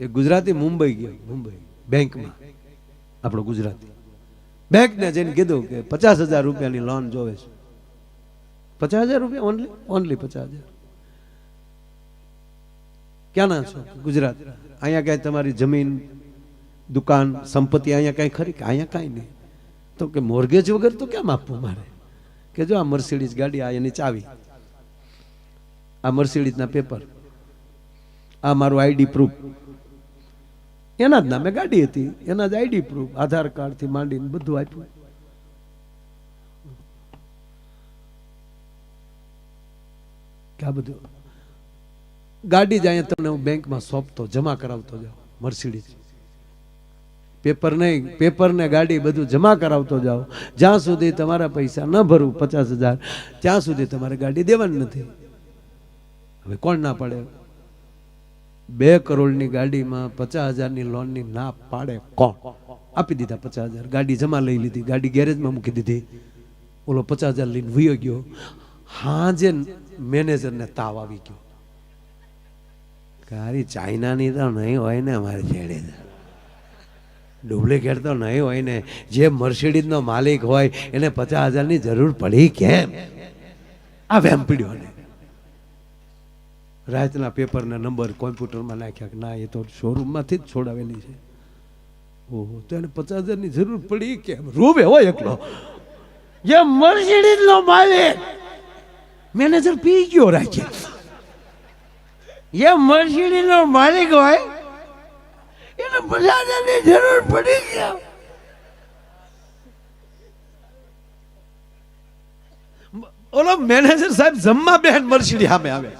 એ ગુજરાતી મુંબઈ ગયો, મુંબઈ, બેંકમાં, આપણો ગુજરાતી. બેંકને જઈને કીધું કે પચાસ હજાર રૂપિયાની લોન જોવે છે. પચાસ હજાર રૂપિયા ઓનલી ઓનલી પચાસ હજાર. ક્યાંના છો? ગુજરાત. અહીંયા કાંઈ તમારી જમીન, દુકાન, સંપત્તિ અહીંયા કાંઈ ખરી કે અહીંયા કાંઈ નહીં? તો કે મોર્ગેજ વગર તો કેમ આપવું મારે? કે જો આ મર્સિડીઝ ગાડી આ એની ચાવી, આ મર્સિડીઝના પેપર આ મારું આઈડી પ્રૂફ એના જ નામે ગાડી હતી, એના જ આઈડી પ્રૂફ આધાર કાર્ડથી માંડીને બધું આપ્યું. બધું ગાડી જ અહીંયા તમને હું બેંકમાં સોંપતો, જમા કરાવતો જાઉં, મર્સિડીઝ. પેપર નહીં, પેપર ને ગાડી બધું જમા કરાવતો જાઓ જ્યાં સુધી તમારા પૈસા ન ભરવું પચાસ હજાર, ત્યાં સુધી તમારે ગાડી દેવાની નથી. હવે કોણ ના પાડે? બે કરોડની ગાડીમાં પચાસ હજારની લોનની ના પાડે કોણ? આપી દીધા પચાસ હજાર. ગાડી જમા લઈ લીધી. ગાડી ગેરેજમાં મૂકી દીધી. ઓલો પચાસ હજાર લઈને વયો ગયો. હાજે મેનેજરને તાવ આવી ગયો. કારી ચાઇનાની તો નહીં હોય ને અમારી છેડે ડુપ્લિકેટ તો નહીં હોય ને. જે મર્સિડીઝનો માલિક હોય, એને પચાસ હજારની જરૂર પડી કેમ? આ વેમ પીડ્યો ને. રાતના પેપરના નંબર કોમ્પ્યુટરમાં નાખ્યા કે ના, એ તો શોરૂમમાંથી જ છોડાવેલી છે. ઓહો, તો એને પચાસ હજારની જરૂર પડી કેમ રૂબે હોય એકલો. જે મર્સિડીઝનો માલિક. મેનેજર પી ગયો રાખે. એ મર્સિડીઝનો માલિક હોય, એને પચાસ હજારની જરૂર પડી ગયા ઓલો મેનેજર સાહેબ જમવા બેન મર્સિડી સામે આવે.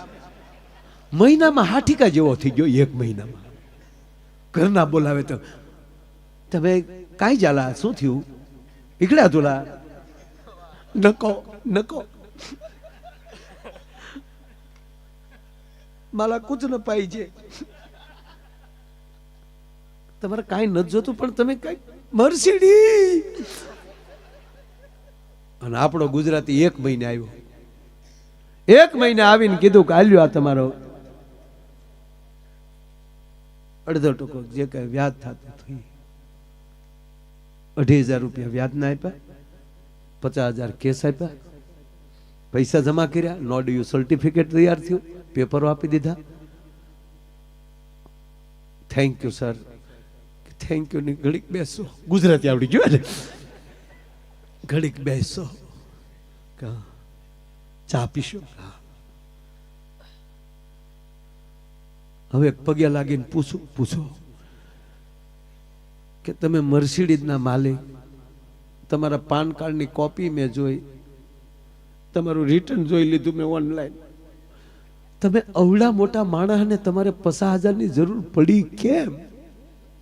મહિનામાં હાઠીકા જેવો થઈ ગયો એક મહિનામાં. ઘરના બોલાવે તો, તમે કાંઈ ચાલા શું થયું? નીકળ્યા તુલા નકો નકો. માલા કુછ ન પાઈ છે તમારે કાંઈ નથી જોતું, પણ તમે કઈ મર્સિડી. અને આપણો ગુજરાતી એક મહિને આવ્યો. એક મહિને આવીને કીધું કે, આલ્યો આ તમારો અડધો ટકો જે કઈ વ્યાજ થતું થઈ અઢી હજાર રૂપિયા વ્યાજ ના આપ્યા પચાસ હજાર કેસ આપ્યા. પૈસા જમા કર્યા નો ડ્યુ સર્ટિફિકેટ તૈયાર થયું પેપરો આપી દીધા. Thank you sir thank you ની ઘડીક બેસો. ગુજરાતી આવડી ગયું ને ઘડીક બેસો. ચા પીશું? હા. હવે પગે લાગીને પૂછું, પૂછો કે તમે મર્સિડીઝના માલિક, તમારા પાન કાર્ડની કોપી મેં જોઈ, તમારું રિટર્ન જોઈ લીધું મેં ઓનલાઈન. તમે અવડા મોટા માણસને તમારે પચાસ હજારની જરૂર પડી કેમ?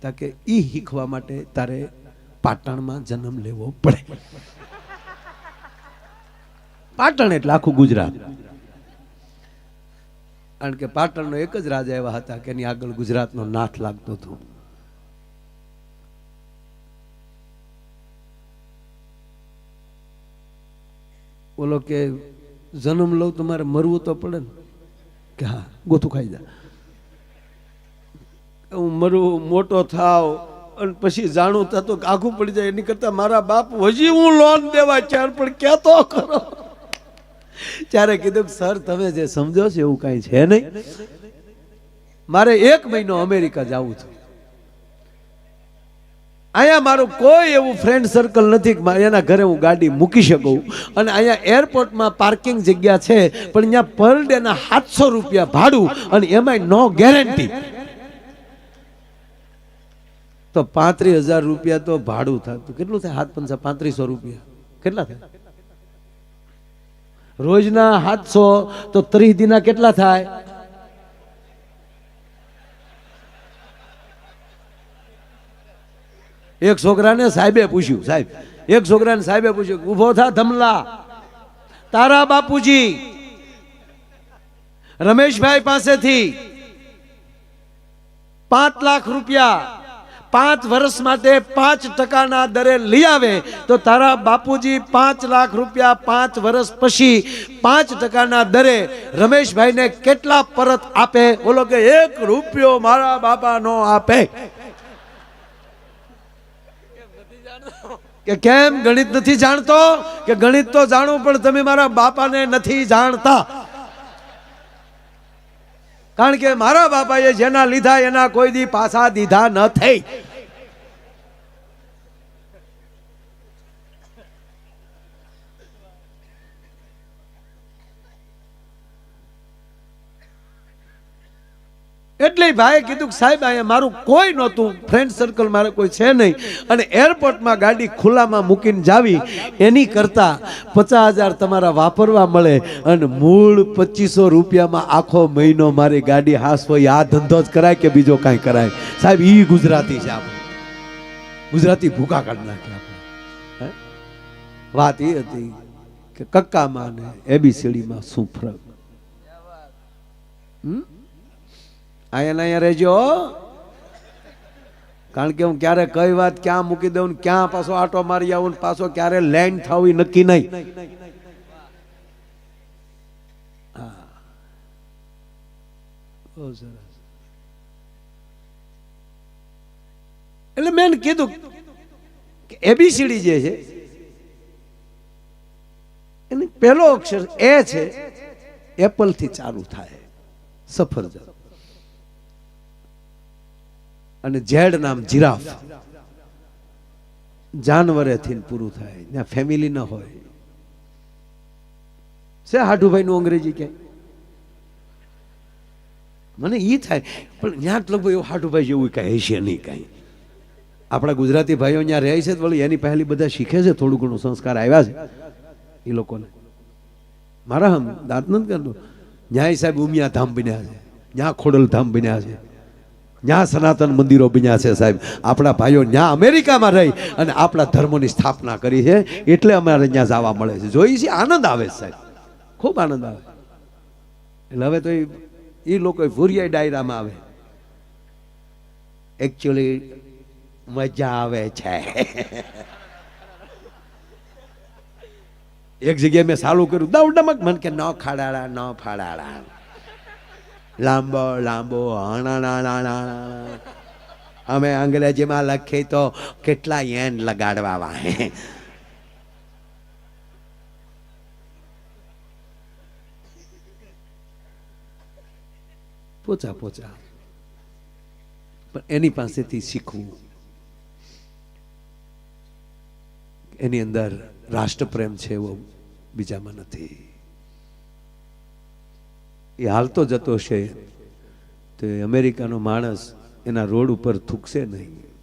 તાકે એ શીખવા માટે તારે પાટણમાં જન્મ લેવો પડે. પાટણ એટલે આખું ગુજરાત. કારણ કે પાટણનો એક જ રાજા એવા હતા કે એની આગળ ગુજરાતનો નાથ લાગતો હતો. બોલો કે જન્મ લઉં તમારે મરવું તો પડે ને? કે હા, ગોથું ખાઈ જા. હું મરું, મોટો થાવ, અને પછી જાણું થતું કે આખું પડી જાય. એની કરતા મારા બાપ હજી હું લોન દેવા ચાર પણ ક્યાં તો કરો? ત્યારે કીધું સર, તમે જે સમજો છો એવું કાંઈ છે નહીં. મારે એક મહિનો અમેરિકા જવું છું. અહીંયા મારું કોઈ એવું ફ્રેન્ડ સર્કલ નથી એના ઘરે હું ગાડી મૂકી શકું. અને અહીંયા એરપોર્ટમાં પાર્કિંગ જગ્યા છે, પણ અહીંયા પર ડે ના સાતસો રૂપિયા ભાડું અને એમાંય નો ગેરંટી તો પાંત્રીસ હજાર રૂપિયા તો ભાડું થતું. કેટલું થાય? હાથ પંચા પાંત્રીસો રૂપિયા. કેટલા થાય? રોજના સાતસો તો ત્રીસ દિના કેટલા થાય? એક છોકરાને સાહેબે પૂછ્યું, સાહેબ, એક છોકરાને સાહેબે પૂછ્યું ઊભો થા ધમલા. તારા બાપુજી, રમેશભાઈ પાસેથી પાંચ લાખ રૂપિયા પાંચ વર્ષ માટે પાંચ ટકાના દરે લઈ આવે તો તારા બાપુજી પાંચ લાખ રૂપિયા પાંચ વર્ષ પછી પાંચ ટકાના દરે રમેશભાઈને કેટલા પરત આપે? બોલો કે એક રૂપિયો મારા બાપા નો આપે. કે કેમ ગણિત નથી જાણતો? કે ગણિત તો જાણું, પણ તમે મારા બાપાને નથી જાણતા. કારણ કે મારા બાપાએ જેના લીધા એના કોઈ દી પાછા દીધા ન થઈ. એટલે ભાઈ કીધું કે સાહેબ, અહીંયા મારું કોઈ નહોતું. ફ્રેન્ડ સર્કલ મારે કોઈ છે નહીં. અને એરપોર્ટમાં ગાડી ખુલ્લામાં મૂકીને જાવી, એની કરતાં પચાસ હજાર તમારા વાપરવા મળે અને મૂળ પચીસો રૂપિયામાં આખો મહિનો મારી ગાડી હાસ હોય આ ધંધો જ કરાય કે બીજો કાંઈ કરાય? સાહેબ એ ગુજરાતી છે આપણે. ગુજરાતી ભૂકા કાઢી નાખે આપણે? વાત એ હતી કે કક્કામાં ને એબીસીડીમાં શું ફરક? હમ? અહીંયા અહીંયા રહેજો કારણ કે હું ક્યારે કઈ વાત ક્યાં મૂકી દઉં ક્યાં પાછો આટો મારી આવું પાછો ક્યારે લેન્ડ થવું નક્કી નહીં. એટલે મેં કીધું કે એબીસીડી જે છે, એની પહેલો અક્ષર એ છે એપલથી ચાલુ થાય, સફરજન. અને ઝેડ નામ જીરાફ. જાનવરેથી પૂરું થાય. ત્યાં ફેમિલી ન હોય. છે હાઠુભાઈ નું અંગ્રેજી કે? મને ઈ થાય. પણ ત્યાં લગભગ એવું હાઠુભાઈ જેવું કાંઈ છે નહીં કાંઈ. આપણા ગુજરાતી ભાઈઓ ત્યાં રહે છે તો એની પહેલી બધા શીખે છે, થોડું ઘણું સંસ્કાર આવ્યા છે. એ લોકોને. મારા હમ દાંત નથી કરતો ન્યાય સાહેબ ઉમિયા ધામ બન્યા છે. ન્યા ખોડલ ધામ બન્યા છે. ત્યાં સનાતન મંદિરો બન્યા છે સાહેબ. આપણા ભાઈઓ ત્યાં અમેરિકામાં રહી અને આપણા ધર્મોની સ્થાપના કરી છે. એટલે અમારે ત્યાં જવા મળે છે. જોઈ છે? આનંદ આવે છે સાહેબ. ખૂબ આનંદ આવે. એટલે હવે તો એ લોકો ભૂરિયા ડાયરામાં આવે. એકચ્યુઅલી મજા આવે છે. એક જગ્યાએ મેં સારું કર્યું. દવડમક મન કે ન ખાડાડા ન ફાડાડા લાંબો લાંબો અમે અંગ્રેજીમાં લખી તો કેટલા એન લગાડવા વાહે. પોચા પોચા. પણ એની પાસેથી શીખવું. એની અંદર રાષ્ટ્રપ્રેમ છે એવો બીજામાં નથી. એ હાલતો જતો છે તો અમેરિકાનો માણસ એના રોડ ઉપર થૂકશે નહીં.